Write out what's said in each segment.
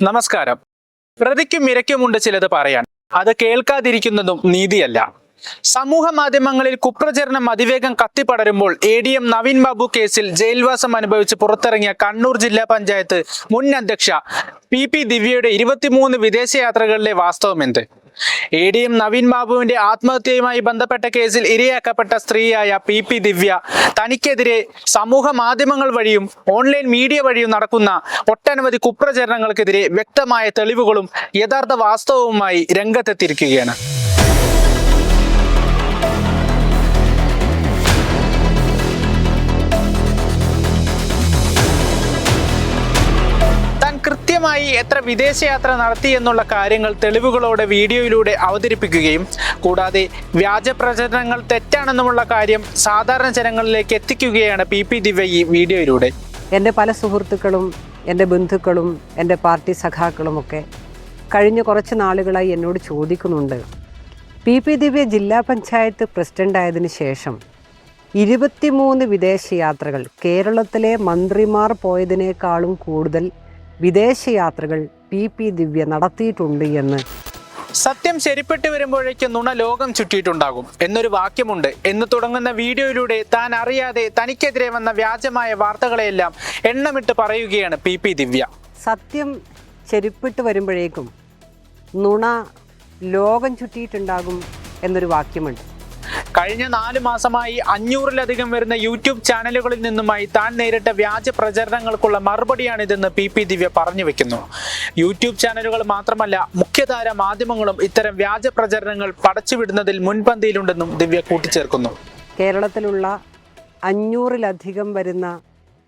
നമസ്കാരം. പ്രതിക്കും ഇരയ്ക്കുമുണ്ട് ചിലത് പറയാൻ. അത് കേൾക്കാതിരിക്കുന്നതും നീതിയല്ല. സമൂഹ മാധ്യമങ്ങളിൽ കുപ്രചരണം അതിവേഗം കത്തിപ്പടരുമ്പോൾ A D M Naveen Babu കേസിൽ ജയിൽവാസം അനുഭവിച്ച് പുറത്തിറങ്ങിയ കണ്ണൂർ ജില്ലാ പഞ്ചായത്ത് മുൻ അധ്യക്ഷ പി പി ദിവ്യയുടെ ഇരുപത്തിമൂന്ന് വിദേശയാത്രകളിലെ വാസ്തവം എന്ത്? എ ഡി എം നവീൻ ബാബുവിന്റെ ആത്മഹത്യയുമായി ബന്ധപ്പെട്ട കേസിൽ ഇരയാക്കപ്പെട്ട സ്ത്രീയായ പി പി ദിവ്യ തനിക്കെതിരെ സമൂഹ മാധ്യമങ്ങൾ വഴിയും ഓൺലൈൻ മീഡിയ വഴിയും നടക്കുന്ന ഒട്ടനവധി കുപ്രചരണങ്ങൾക്കെതിരെ വ്യക്തമായ തെളിവുകളും യഥാർത്ഥ വാസ്തവവുമായി രംഗത്തെത്തിയിരിക്കുകയാണ്. കൃത്യമായി എത്ര വിദേശയാത്ര നടത്തി എന്നുള്ള കാര്യങ്ങൾ തെളിവുകളോടെ വീഡിയോയിലൂടെ അവതരിപ്പിക്കുകയും കൂടാതെ വ്യാജ പ്രചരണങ്ങൾ തെറ്റാണെന്നുമുള്ള കാര്യം സാധാരണ ജനങ്ങളിലേക്ക് എത്തിക്കുകയാണ് പി പി ദിവ്യ ഈ വീഡിയോയിലൂടെ. എന്റെ പല സുഹൃത്തുക്കളും എന്റെ ബന്ധുക്കളും എന്റെ പാർട്ടി സഖാക്കളുമൊക്കെ കഴിഞ്ഞ കുറച്ച് നാളുകളായി എന്നോട് ചോദിക്കുന്നുണ്ട്. പി പി ദിവ്യ ജില്ലാ പഞ്ചായത്ത് പ്രസിഡന്റ് ആയതിനു ശേഷം ഇരുപത്തിമൂന്ന് വിദേശയാത്രകൾ കേരളത്തിലെ മന്ത്രിമാർ പോയതിനേക്കാളും കൂടുതൽ വിദേശയാത്രകൾ പി പി ദിവ്യ നടത്തിയിട്ടുണ്ട് എന്ന്. സത്യം ശരിപ്പെട്ട് വരുമ്പോഴേക്കും നുണ ലോകം ചുറ്റിയിട്ടുണ്ടാകും. എന്നൊരു വാക്യമുണ്ട്. എന്ന് തുടങ്ങുന്ന വീഡിയോയിലൂടെ താൻ അറിയാതെ തനിക്കെതിരെ വന്ന വ്യാജമായ വാർത്തകളെയെല്ലാം എണ്ണമിട്ട് പറയുകയാണ് പി പി ദിവ്യ. സത്യം ശരിപ്പെട്ട് വരുമ്പോഴേക്കും നുണ ലോകം ചുറ്റിയിട്ടുണ്ടാകും എന്നൊരു വാക്യമുണ്ട്. കഴിഞ്ഞ നാല് മാസമായി അഞ്ഞൂറിലധികം വരുന്ന യൂട്യൂബ് ചാനലുകളിൽ നിന്നുമായി താൻ നേരിട്ട വ്യാജ പ്രചരണങ്ങൾക്കുള്ള മറുപടിയാണിതെന്ന് പി പി ദിവ്യ പറഞ്ഞു വെക്കുന്നു. യൂട്യൂബ് ചാനലുകൾ മാത്രമല്ല മുഖ്യധാര മാധ്യമങ്ങളും ഇത്തരം വ്യാജ പ്രചരണങ്ങൾ പടച്ചുവിടുന്നതിൽ മുൻപന്തിയിലുണ്ടെന്നും ദിവ്യ കൂട്ടിച്ചേർക്കുന്നു. കേരളത്തിലുള്ള അഞ്ഞൂറിലധികം വരുന്ന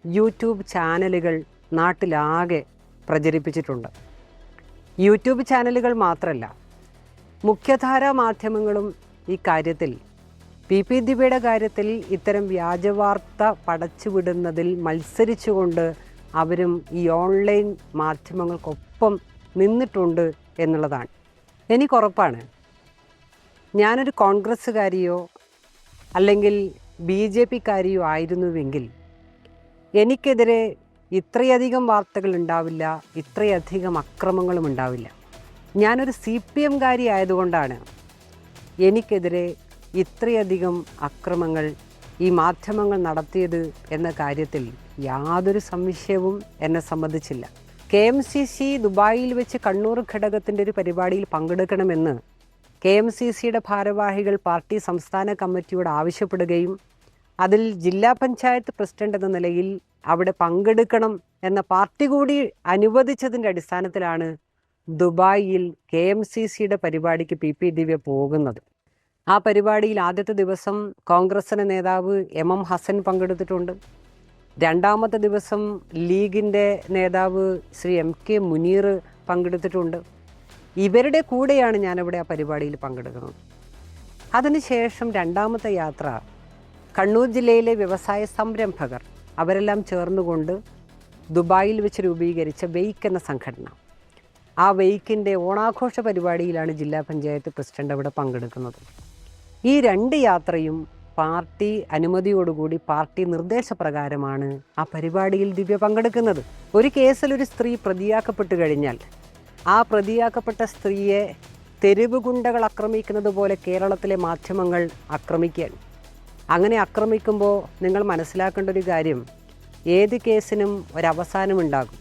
യൂട്യൂബ് ചാനലുകൾ നാട്ടിലാകെ പ്രചരിപ്പിച്ചിട്ടുണ്ട്. യൂട്യൂബ് ചാനലുകൾ മാത്രമല്ല മുഖ്യധാരാ മാധ്യമങ്ങളും ഈ കാര്യത്തിൽ പി പി ദിബയുടെ കാര്യത്തിൽ ഇത്തരം വ്യാജവാർത്ത പടച്ചുവിടുന്നതിൽ മത്സരിച്ചുകൊണ്ട് അവരും ഈ ഓൺലൈൻ മാധ്യമങ്ങൾക്കൊപ്പം നിന്നിട്ടുണ്ട് എന്നുള്ളതാണ്. എനിക്കുറപ്പാണ് ഞാനൊരു കോൺഗ്രസ്സുകാരിയോ അല്ലെങ്കിൽ ബി ജെ പിക്കാരിയോ ആയിരുന്നുവെങ്കിൽ എനിക്കെതിരെ ഇത്രയധികം വാർത്തകൾ ഉണ്ടാവില്ല ഇത്രയധികം അക്രമങ്ങളും ഉണ്ടാവില്ല. ഞാനൊരു സി പി എംകാരി ആയതുകൊണ്ടാണ് എനിക്കെതിരെ ഇത്രയധികം അക്രമങ്ങൾ ഈ മാധ്യമങ്ങൾ നടത്തിയത് എന്ന കാര്യത്തിൽ യാതൊരു സംശയവും എന്നെ സംബന്ധിച്ചില്ല. കെ എം സി സി ദുബായിൽ വെച്ച് കണ്ണൂർ ഘടകത്തിന്റെ ഒരു പരിപാടിയിൽ പങ്കെടുക്കണമെന്ന് കെ എം സി സിയുടെ ഭാരവാഹികൾ പാർട്ടി സംസ്ഥാന കമ്മിറ്റിയോട് ആവശ്യപ്പെടുകയും അതിൽ ജില്ലാ പഞ്ചായത്ത് പ്രസിഡന്റ് എന്ന നിലയിൽ അവിടെ പങ്കെടുക്കണം എന്ന പാർട്ടി കൂടി അനുവദിച്ചതിന്റെ അടിസ്ഥാനത്തിലാണ് ദുബായിൽ കെ എം സി സിയുടെ പരിപാടിക്ക് പി പി ദിവ്യ പോകുന്നത്. ആ പരിപാടിയിൽ ആദ്യത്തെ ദിവസം കോൺഗ്രസിന്റെ നേതാവ് എം എം ഹസൻ പങ്കെടുത്തിട്ടുണ്ട്. രണ്ടാമത്തെ ദിവസം ലീഗിന്റെ നേതാവ് ശ്രീ എം കെ മുനീർ പങ്കെടുത്തിട്ടുണ്ട്. ഇവരുടെ കൂടെയാണ് ഞാനിവിടെ ആ പരിപാടിയിൽ പങ്കെടുക്കുന്നത്. അതിനുശേഷം രണ്ടാമത്തെ യാത്ര കണ്ണൂർ ജില്ലയിലെ വ്യവസായ സംരംഭകർ അവരെല്ലാം ചേർന്നുകൊണ്ട് ദുബായിൽ വെച്ച് രൂപീകരിച്ച വെയ്ക്ക് എന്ന സംഘടന. ആ വെയ്ക്കിന്റെ ഓണാഘോഷ പരിപാടിയിലാണ് ജില്ലാ പഞ്ചായത്ത് പ്രസിഡന്റ് അവിടെ പങ്കെടുക്കുന്നത്. ഈ രണ്ട് യാത്രയും പാർട്ടി അനുമതിയോടുകൂടി പാർട്ടി നിർദ്ദേശപ്രകാരമാണ് ആ പരിപാടിയിൽ ദിവ്യ പങ്കെടുക്കുന്നത്. ഒരു കേസിൽ ഒരു സ്ത്രീ പ്രതിയാക്കപ്പെട്ടു കഴിഞ്ഞാൽ ആ പ്രതിയാക്കപ്പെട്ട സ്ത്രീയെ തെരുവ് ഗുണ്ടകൾ ആക്രമിക്കുന്നത് പോലെ കേരളത്തിലെ മാധ്യമങ്ങൾ ആക്രമിക്കുകയാണ്. അങ്ങനെ ആക്രമിക്കുമ്പോൾ നിങ്ങൾ മനസ്സിലാക്കേണ്ട ഒരു കാര്യം ഏത് കേസിനും ഒരവസാനമുണ്ടാകും.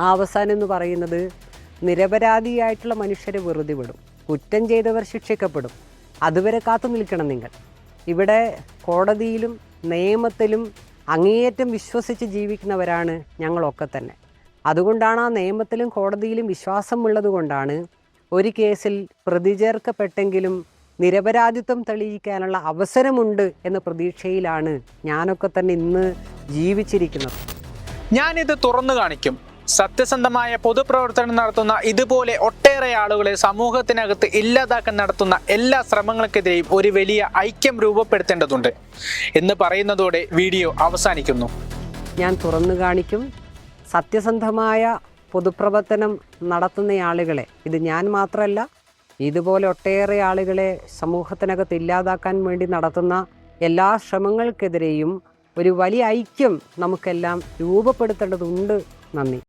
ആ അവസാനം എന്ന് പറയുന്നത് നിരപരാധിയായിട്ടുള്ള മനുഷ്യരെ വെറുതെ വിടും. കുറ്റം ചെയ്തവർ ശിക്ഷിക്കപ്പെടും. അതുവരെ കാത്തു നിൽക്കണം നിങ്ങൾ. ഇവിടെ കോടതിയിലും നിയമത്തിലും അങ്ങേയറ്റം വിശ്വസിച്ച് ജീവിക്കുന്നവരാണ് ഞങ്ങളൊക്കെ തന്നെ. അതുകൊണ്ടാണ് ആ നിയമത്തിലും കോടതിയിലും വിശ്വാസമുള്ളത് കൊണ്ടാണ് ഒരു കേസിൽ പ്രതി ചേർക്കപ്പെട്ടെങ്കിലും നിരപരാധിത്വം തെളിയിക്കാനുള്ള അവസരമുണ്ട് എന്ന പ്രതീക്ഷയിലാണ് ഞാനൊക്കെ തന്നെ ഇന്ന് ജീവിച്ചിരിക്കുന്നത്. ഞാനിത് തുറന്നു കാണിക്കും. സത്യസന്ധമായ പൊതുപ്രവർത്തനം നടത്തുന്ന ഇതുപോലെ ഒട്ടേറെ ആളുകളെ സമൂഹത്തിനകത്ത് ഇല്ലാതാക്കാൻ നടത്തുന്ന എല്ലാ ശ്രമങ്ങൾക്കെതിരെയും ഒരു വലിയ ഐക്യം രൂപപ്പെടുത്തേണ്ടതുണ്ട് എന്ന് പറയുന്നതോടെ വീഡിയോ അവസാനിക്കുന്നു. ഞാൻ തുറന്നു കാണിക്കും. സത്യസന്ധമായ പൊതുപ്രവർത്തനം നടത്തുന്ന ആളുകളെ ഇത് ഞാൻ മാത്രമല്ല ഇതുപോലെ ഒട്ടേറെ ആളുകളെ സമൂഹത്തിനകത്ത് ഇല്ലാതാക്കാൻ വേണ്ടി നടത്തുന്ന എല്ലാ ശ്രമങ്ങൾക്കെതിരെയും ഒരു വലിയ ഐക്യം നമുക്കെല്ലാം രൂപപ്പെടുത്തേണ്ടതുണ്ട്. നന്ദി.